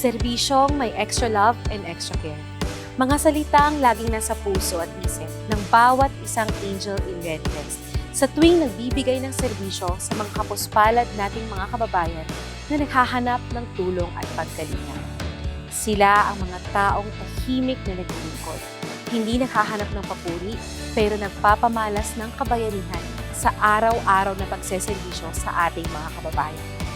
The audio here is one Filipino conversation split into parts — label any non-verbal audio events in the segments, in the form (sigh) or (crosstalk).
Serbisyong may extra love and extra care. Mga salitang laging nasa puso at isip ng bawat isang angel in Red sa tuwing nagbibigay ng serbisyo sa mga kapuspalad nating mga kababayan na naghahanap ng tulong at pagkalinga. Sila ang mga taong tahimik na naglilingkod, hindi naghahanap ng papuri, pero nagpapamalas ng kabayanihan sa araw-araw na pagseserbisyo sa ating mga kababayan.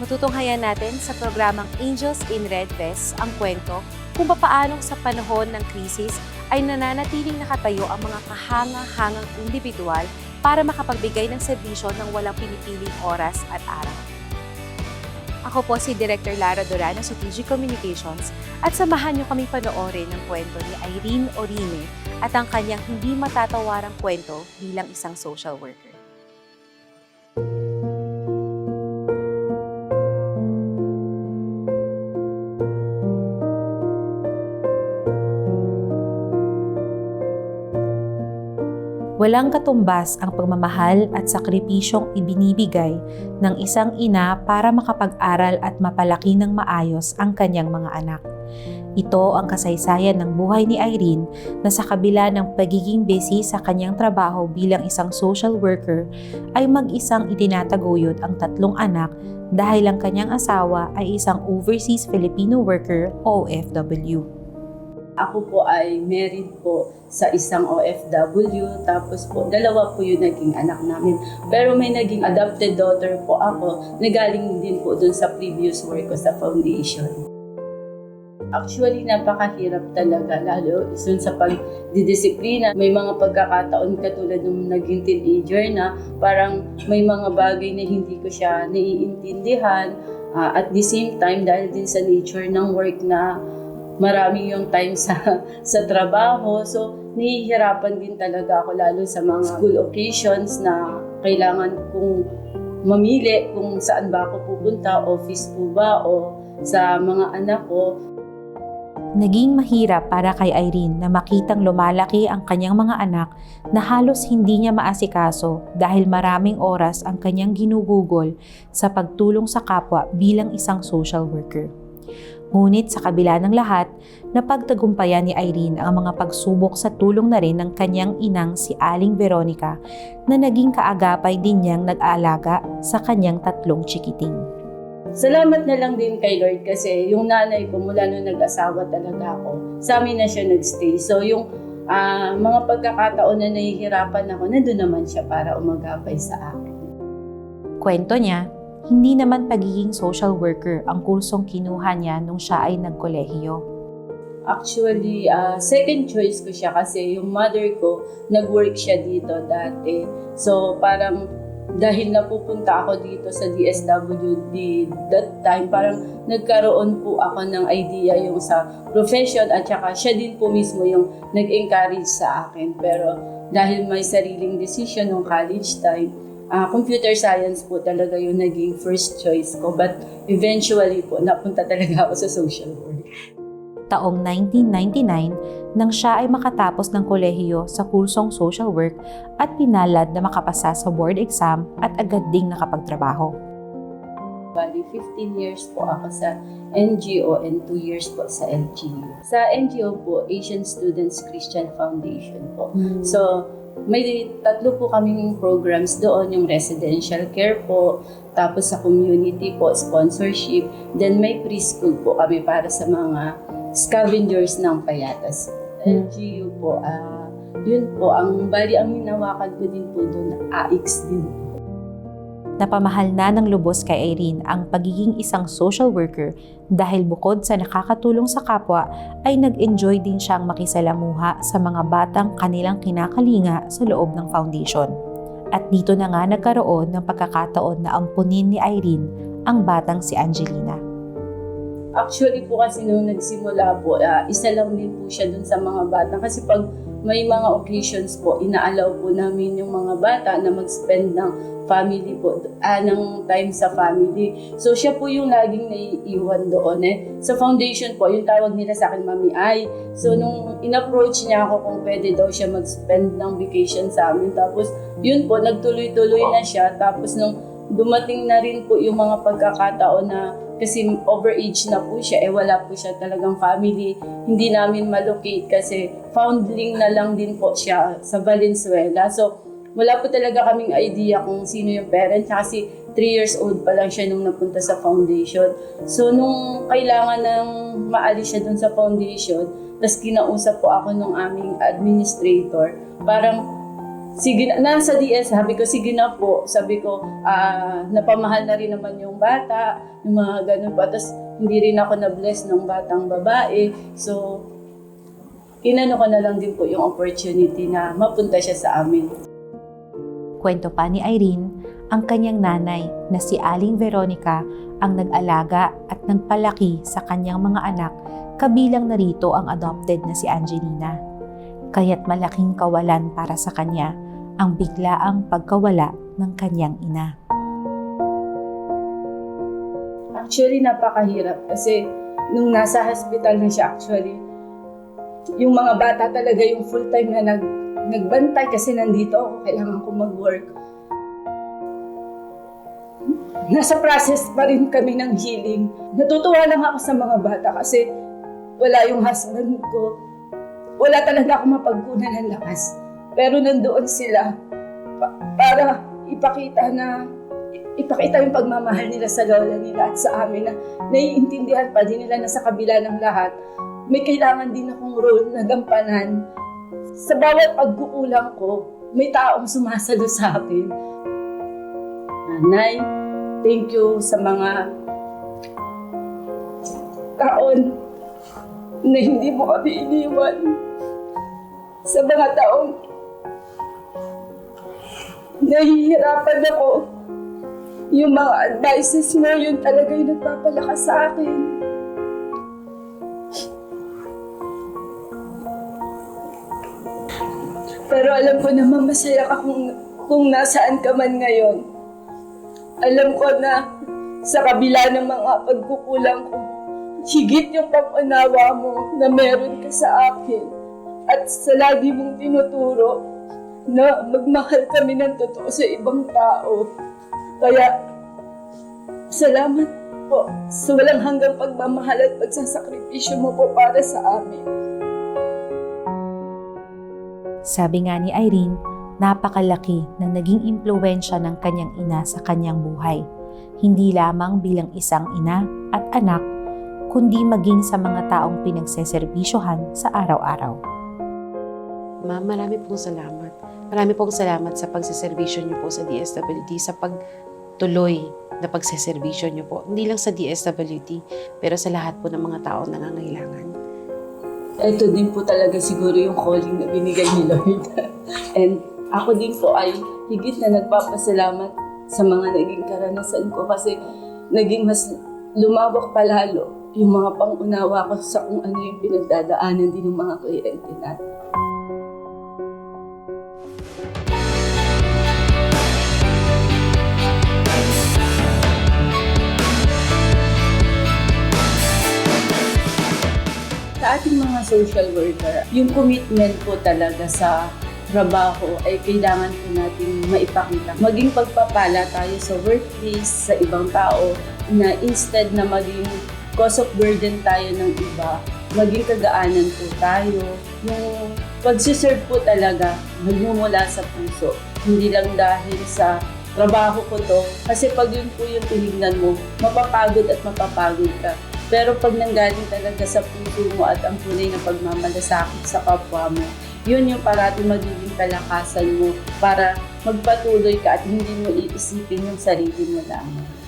Matutunghayan natin sa programang Angels in Red Vest ang kwento kung papaanong sa panahon ng krisis ay nananatiling nakatayo ang mga kahanga-hangang individual para makapagbigay ng serbisyo ng walang pinipiling oras at araw. Ako po si Director Lara Duran ng Strategic Communications at samahan niyo kami panoorin ng kwento ni Irene Orine at ang kanyang hindi matatawarang kwento bilang isang social worker. Walang katumbas ang pagmamahal at sakripisyong ibinibigay ng isang ina para makapag-aral at mapalaki ng maayos ang kanyang mga anak. Ito ang kasaysayan ng buhay ni Irene na sa kabila ng pagiging busy sa kanyang trabaho bilang isang social worker ay mag-isang itinataguyod ang tatlong anak dahil ang kanyang asawa ay isang overseas Filipino worker OFW. Ako po ay married po sa isang OFW, tapos po dalawa po yung naging anak namin. Pero may naging adopted daughter po ako na galing din po dun sa previous work ko sa foundation. Actually, napakahirap talaga, lalo dun sa pagdidisiplina. May mga pagkakataon katulad nung naging teenager na parang may mga bagay na hindi ko siya naiintindihan. Ah, at the same time, dahil din sa nature ng work na marami yung time sa (laughs) sa trabaho. So, nahihirapan din talaga ako lalo sa mga school occasions na kailangan kong mamili kung saan ba ako pupunta, office po ba o sa mga anak ko. Naging mahirap para kay Irene na makitang lumalaki ang kanyang mga anak na halos hindi niya maasikaso dahil maraming oras ang kanyang ginugugol sa pagtulong sa kapwa bilang isang social worker. Ngunit sa kabila ng lahat, napagtagumpayan ni Irene ang mga pagsubok sa tulong na rin ng kanyang inang si Aling Veronica na naging kaagapay din niyang nag-aalaga sa kanyang tatlong chikiting. Salamat na lang din kay Lord kasi yung nanay ko mula nung nag-asawa talaga ako, sa amin na siya nagstay. So yung ah, mga pagkakataon na nahihirapan ako, nandun naman siya para umagapay sa akin. Kwento niya, hindi naman pagiging social worker ang kursong kinuha niya nung siya ay nagkolehiyo. Actually, ah, second choice ko siya kasi yung mother ko, nag-work siya dito dati. So, parang dahil napupunta ako dito sa DSWD that time, parang nagkaroon po ako ng idea yung sa profession at saka siya din po mismo yung nag-encourage sa akin. Pero dahil may sariling decision nung college time, ah, computer science po talaga yung naging first choice ko. But eventually po, napunta talaga ako sa social work. Taong 1999 nang siya ay makatapos ng kolehiyo sa kursong social work at pinalad na makapasa sa board exam at agad ding nakapagtrabaho. Bali, 15 years po ako sa NGO and 2 years po sa LGU. Sa NGO po, Asian Students Christian Foundation po. So, may tatlo po kaming programs doon, yung residential care po, tapos sa community po, sponsorship, then may preschool po kami para sa mga scavengers ng payatas. LGU po, ah, yun po, ang bali ang minawakan ko din po doon, AX din po. Napamahal na ng lubos kay Irene ang pagiging isang social worker dahil bukod sa nakakatulong sa kapwa ay nag-enjoy din siyang makisalamuha sa mga batang kanilang kinakalinga sa loob ng foundation. At dito na nga nagkaroon ng pagkakataon na ampunin ni Irene ang batang si Angelina. Actually po kasi nung nagsimula po, ah, isa lang din po siya dun sa mga bata. Kasi pag may mga occasions po, inaalaw po namin yung mga bata na mag-spend ng family po, ah, ng time sa family. So siya po yung laging naiiwan doon eh. Sa foundation po, yung tawag nila sa akin, Mami Ay. So nung in-approach niya ako kung pwede daw siya mag-spend ng vacation sa amin. Tapos yun po, nagtuloy-tuloy na siya. Tapos nung dumating na rin po yung mga pagkakataon na kasi overage na po siya, eh wala po siya talagang family. Hindi namin malocate kasi foundling na lang din po siya sa Valenzuela. So, wala po talaga kaming idea kung sino yung parent kasi 3 years old pa lang siya nung napunta sa foundation. So, nung kailangan ng maalis siya dun sa foundation, tapos kinausap po ako nung aming administrator, parang sige na, nasa DS, sabi ko, sige na po. Sabi ko, ah, napamahal na rin naman yung bata, yung mga ganun pa. Tapos, hindi rin ako na-bless ng batang babae. So, inano ko na lang din po yung opportunity na mapunta siya sa amin. Kwento pa ni Irene, ang kanyang nanay na si Aling Veronica ang nag-alaga at nagpalaki sa kanyang mga anak kabilang narito ang adopted na si Angelina. Kaya't malaking kawalan para sa kanya ang biglaang pagkawala ng kanyang ina. Actually, napakahirap kasi nung nasa hospital na siya actually, yung mga bata talaga yung full time na nag, nagbantay kasi nandito ako, kailangan ko mag-work. Nasa process pa rin kami ng healing. Natutuwa lang ako sa mga bata kasi wala yung husband ko. Wala talaga ako mapagkunan ng lakas. Pero nandoon sila pa- para ipakita na ipakita yung pagmamahal nila sa lola nila at sa amin na naiintindihan pa din nila na sa kabila ng lahat, may kailangan din akong role na gampanan. Sa bawat pagkukulang ko, may taong sumasalo sa akin. Nanay, thank you sa mga taon na hindi mo kami iniwan. Sa mga taong nahihirapan ako yung mga advices mo, yun talaga yung nagpapalakas sa akin. Pero alam ko naman masaya ka kung, kung nasaan ka man ngayon. Alam ko na sa kabila ng mga pagkukulang ko, higit yung pag-unawa mo na meron ka sa akin at sa lagi mong tinuturo na magmahal kami ng totoo sa ibang tao. Kaya, salamat po sa walang hanggang pagmamahal at pagsasakripisyo mo po para sa amin. Sabi nga ni Irene, napakalaki ng naging impluensya ng kanyang ina sa kanyang buhay. Hindi lamang bilang isang ina at anak, kundi maging sa mga taong pinagseserbisyohan sa araw-araw. Ma'am, marami pong salamat. Marami pong salamat sa pagsiservisyo niyo po sa DSWD, sa pagtuloy na pagsiservisyo niyo po. Hindi lang sa DSWD, pero sa lahat po ng mga tao na nangangailangan. Ito din po talaga siguro yung calling na binigay ni Lord. (laughs) And ako din po ay higit na nagpapasalamat sa mga naging karanasan ko kasi naging mas lumawak palalo yung mga pangunawa ko sa kung ano yung pinagdadaanan din ng mga kliyente natin. Sa ating mga social worker, yung commitment po talaga sa trabaho ay kailangan po natin maipakita. Maging pagpapala tayo sa workplace, sa ibang tao, na instead na maging cause of burden tayo ng iba, maging kagaanan po tayo. Yung pagsiserve po talaga, magmumula sa puso. Hindi lang dahil sa trabaho ko to. Kasi pag yun po yung tinignan mo, mapapagod at mapapagod ka. Pero pag nanggaling talaga sa puso mo at ang tunay na pagmamalasakit sa kapwa mo, yun yung parati magiging kalakasan mo para magpatuloy ka at hindi mo iisipin yung sarili mo lamang.